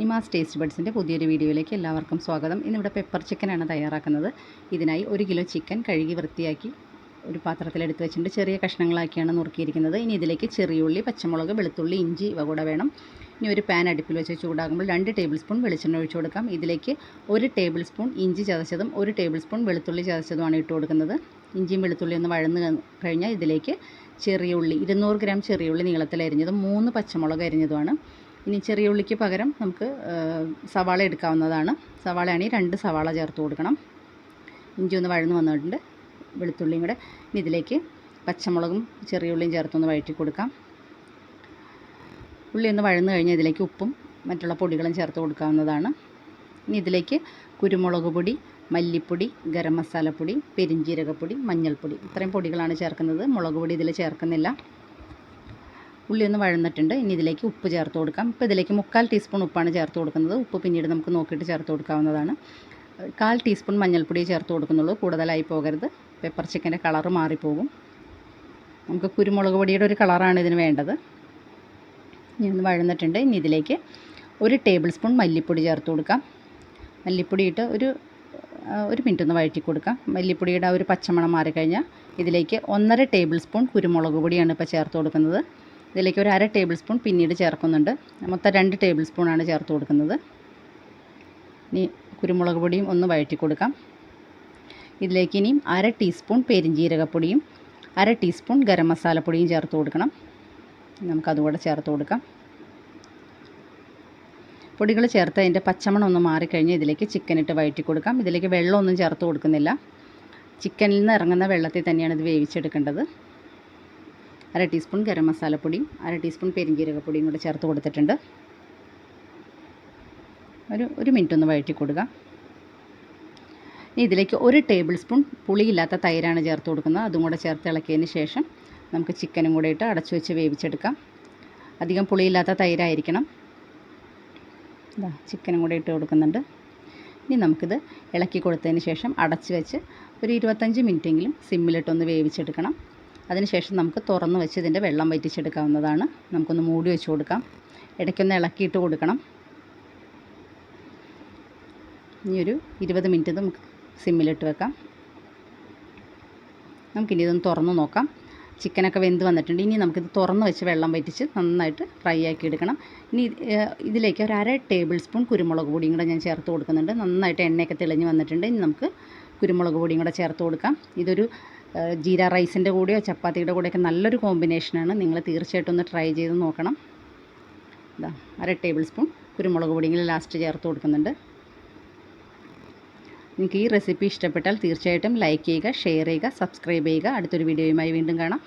നിമാസ് taste ബഡ്സിന്റെ പുതിയൊരു വീഡിയോയിലേക്ക് എല്ലാവർക്കും സ്വാഗതം. ഇന്നിവിടെ പെപ്പർ ചിക്കനാണ് തയ്യാറാക്കുന്നത്. ഇതിനായി ഒരു കിലോ ചിക്കൻ കഴുകി വൃത്തിയാക്കി ഒരു പാത്രത്തിലെടുത്ത് വെച്ചിട്ടുണ്ട്. ചെറിയ കഷ്ണങ്ങളാക്കിയാണ് നുറുക്കിയിരിക്കുന്നത്. ഇനി ഇതിലേക്ക് ചെറിയുള്ളി പച്ചമുളക് വെളുത്തുള്ളി ഇഞ്ചി ഇവ കൂടെ വേണം. ഇനി ഒരു പാൻ അടുപ്പിൽ വെച്ച് ചൂടാകുമ്പോൾ രണ്ട് ടേബിൾ സ്പൂൺ വെളിച്ചെണ്ണ ഒഴിച്ചു കൊടുക്കാം. ഇതിലേക്ക് ഒരു ടേബിൾ സ്പൂൺ ഇഞ്ചി ചതച്ചതും ഒരു ടേബിൾ സ്പൂൺ വെളുത്തുള്ളി ചതച്ചതുമാണ് ഇട്ട് കൊടുക്കുന്നത്. ഇഞ്ചിയും വെളുത്തുള്ളി ഒന്ന് വഴന്ന് കഴിഞ്ഞാൽ ഇതിലേക്ക് ചെറിയ ഉള്ളി ഇരുന്നൂറ് ഗ്രാം ചെറിയ ഉള്ളി നീളത്തിൽ അരിഞ്ഞതും മൂന്ന് പച്ചമുളക് അരിഞ്ഞതുമാണ്. ഇനി ചെറിയ ഉള്ളിക്ക് പകരം നമുക്ക് സവാള എടുക്കാവുന്നതാണ്. സവാളയാണെങ്കിൽ രണ്ട് സവാള ചേർത്ത് കൊടുക്കണം. ഇഞ്ചി ഒന്ന് വഴന്ന് വന്നിട്ടുണ്ട്. വെളുത്തുള്ളിയും കൂടെ. ഇനി ഇതിലേക്ക് പച്ചമുളകും ചെറിയ ഉള്ളിയും ചേർത്തൊന്ന് വഴറ്റി കൊടുക്കാം. ഉള്ളി ഒന്ന് വഴന്ന് കഴിഞ്ഞാൽ ഇതിലേക്ക് ഉപ്പും മറ്റുള്ള പൊടികളും ചേർത്ത് കൊടുക്കാവുന്നതാണ്. ഇനി ഇതിലേക്ക് കുരുമുളക് പൊടി മല്ലിപ്പൊടി ഗരം മസാലപ്പൊടി പെരിഞ്ജീരകപ്പൊടി മഞ്ഞൾപ്പൊടി. ഇത്രയും പൊടികളാണ് ചേർക്കുന്നത്. മുളക് പൊടി ഇതിൽ ചേർക്കുന്നില്ല. ഉള്ളി ഒന്ന് വഴന്നിട്ടുണ്ട്. ഇനി ഇതിലേക്ക് ഉപ്പ് ചേർത്ത് കൊടുക്കാം. ഇപ്പോൾ ഇതിലേക്ക് മുക്കാൽ ടീസ്പൂൺ ഉപ്പാണ് ചേർത്ത് കൊടുക്കുന്നത്. ഉപ്പ് പിന്നീട് നമുക്ക് നോക്കിയിട്ട് ചേർത്ത് കൊടുക്കാവുന്നതാണ്. കാൽ ടീസ്പൂൺ മഞ്ഞൾപ്പൊടി ചേർത്ത് കൊടുക്കുന്നുള്ളൂ. കൂടുതലായി പോകരുത്. പെപ്പർ ചിക്കന്റെ കളറ് മാറിപ്പോകും. നമുക്ക് കുരുമുളക് പൊടിയുടെ ഒരു കളറാണ് ഇതിന് വേണ്ടത്. ഇനി ഒന്ന് വഴന്നിട്ടുണ്ട്. ഇനി ഇതിലേക്ക് ഒരു ടേബിൾ സ്പൂൺ മല്ലിപ്പൊടി ചേർത്ത് കൊടുക്കാം. മല്ലിപ്പൊടി ഇട്ട് ഒരു ഒരു മിനിറ്റ് ഒന്ന് വഴറ്റി കൊടുക്കാം. മല്ലിപ്പൊടിയുടെ ആ ഒരു പച്ചമണം മാറിക്കഴിഞ്ഞാൽ ഇതിലേക്ക് ഒന്നര ടേബിൾ സ്പൂൺ കുരുമുളക് പൊടിയാണ് ഇപ്പോൾ ചേർത്ത് കൊടുക്കുന്നത്. ഇതിലേക്ക് ഒരു അര ടേബിൾ സ്പൂൺ പിന്നീട് ചേർക്കുന്നുണ്ട്. മൊത്തം രണ്ട് ടേബിൾ സ്പൂണാണ് ചേർത്ത് കൊടുക്കുന്നത്. ഇനി കുരുമുളക് പൊടിയും ഒന്ന് വഴറ്റി കൊടുക്കാം. ഇതിലേക്ക് ഇനിയും അര ടീസ്പൂൺ പെരിഞ്ജീരകപ്പൊടിയും അര ടീസ്പൂൺ ഗരം മസാലപ്പൊടിയും ചേർത്ത് കൊടുക്കണം. നമുക്കതുകൂടെ ചേർത്ത് കൊടുക്കാം. പൊടികൾ ചേർത്ത് അതിന്റെ പച്ചമണം ഒന്ന് മാറിക്കഴിഞ്ഞാൽ ഇതിലേക്ക് ചിക്കൻ ഇട്ട് വഴറ്റി കൊടുക്കാം. ഇതിലേക്ക് വെള്ളമൊന്നും ചേർത്ത് കൊടുക്കുന്നില്ല. ചിക്കനിൽ നിന്ന് ഇറങ്ങുന്ന വെള്ളത്തിൽ തന്നെയാണ് ഇത് വേവിച്ചെടുക്കേണ്ടത്. അര ടീസ്പൂൺ ഗരം മസാലപ്പൊടിയും അര ടീസ്പൂൺ പെരിഞ്ജീരകപ്പൊടിയും കൂടെ ചേർത്ത് കൊടുത്തിട്ടുണ്ട്. ഒരു ഒരു മിനിറ്റ് ഒന്ന് വഴറ്റി കൊടുക്കുക ഇനി ഇതിലേക്ക് ഒരു ടേബിൾ സ്പൂൺ പുളിയില്ലാത്ത തൈരാണ് ചേർത്ത് കൊടുക്കുന്നത്. അതും കൂടെ ചേർത്ത് ഇളക്കിയതിന് ശേഷം നമുക്ക് ചിക്കനും കൂടെ ഇട്ട് അടച്ചു വെച്ച് വേവിച്ചെടുക്കാം. അധികം പുളിയില്ലാത്ത തൈരായിരിക്കണം. ഇതാ ചിക്കനും കൂടെ ഇട്ട് കൊടുക്കുന്നുണ്ട്. ഇനി നമുക്കിത് ഇളക്കി കൊടുത്തതിന് ശേഷം അടച്ച് വെച്ച് ഒരു ഇരുപത്തഞ്ച് മിനിറ്റെങ്കിലും സിമ്മിലിട്ടൊന്ന് വേവിച്ചെടുക്കണം. അതിനുശേഷം നമുക്ക് തുറന്ന് വെച്ച് ഇതിന്റെ വെള്ളം വറ്റിച്ചെടുക്കാവുന്നതാണ്. നമുക്കൊന്ന് മൂടി വെച്ച് കൊടുക്കാം. ഇടയ്ക്കൊന്ന് ഇളക്കിയിട്ട് കൊടുക്കണം. ഇനി ഒരു ഇരുപത് മിനിറ്റ് നമുക്ക് സിമ്മിലിട്ട് വെക്കാം. നമുക്കിനി ഇതൊന്ന് തുറന്ന് നോക്കാം. ചിക്കനൊക്കെ വെന്ത് വന്നിട്ടുണ്ട്. ഇനി നമുക്കിത് തുറന്ന് വെച്ച് വെള്ളം വറ്റിച്ച് നന്നായിട്ട് ഫ്രൈ ആക്കി എടുക്കണം. ഇനി ഇതിലേക്ക് ഒരു അര ടേബിൾ സ്പൂൺ കുരുമുളക് പൊടിയും കൂടെ ഞാൻ ചേർത്ത് കൊടുക്കുന്നുണ്ട്. നന്നായിട്ട് എണ്ണയൊക്കെ തെളിഞ്ഞ് വന്നിട്ടുണ്ട്. ഇനി നമുക്ക് കുരുമുളക് പൊടിയും കൂടെ ചേർത്ത് കൊടുക്കാം. ഇതൊരു ജീര റൈസിന്റെ കൂടെയോ ചപ്പാത്തിയുടെ കൂടെയൊക്കെ നല്ലൊരു കോമ്പിനേഷനാണ്. നിങ്ങൾ തീർച്ചയായിട്ടും ഒന്ന് ട്രൈ ചെയ്ത് നോക്കണം. ഇതാ അര ടേബിൾ സ്പൂൺ കുരുമുളക് പൊടിയെങ്കിലും ലാസ്റ്റ് ചേർത്ത് കൊടുക്കുന്നുണ്ട്. നിങ്ങൾക്ക് ഈ റെസിപ്പി ഇഷ്ടപ്പെട്ടാൽ തീർച്ചയായിട്ടും ലൈക്ക് ചെയ്യുക ഷെയർ ചെയ്യുക സബ്സ്ക്രൈബ് ചെയ്യുക. അടുത്തൊരു വീഡിയോയുമായി വീണ്ടും കാണാം.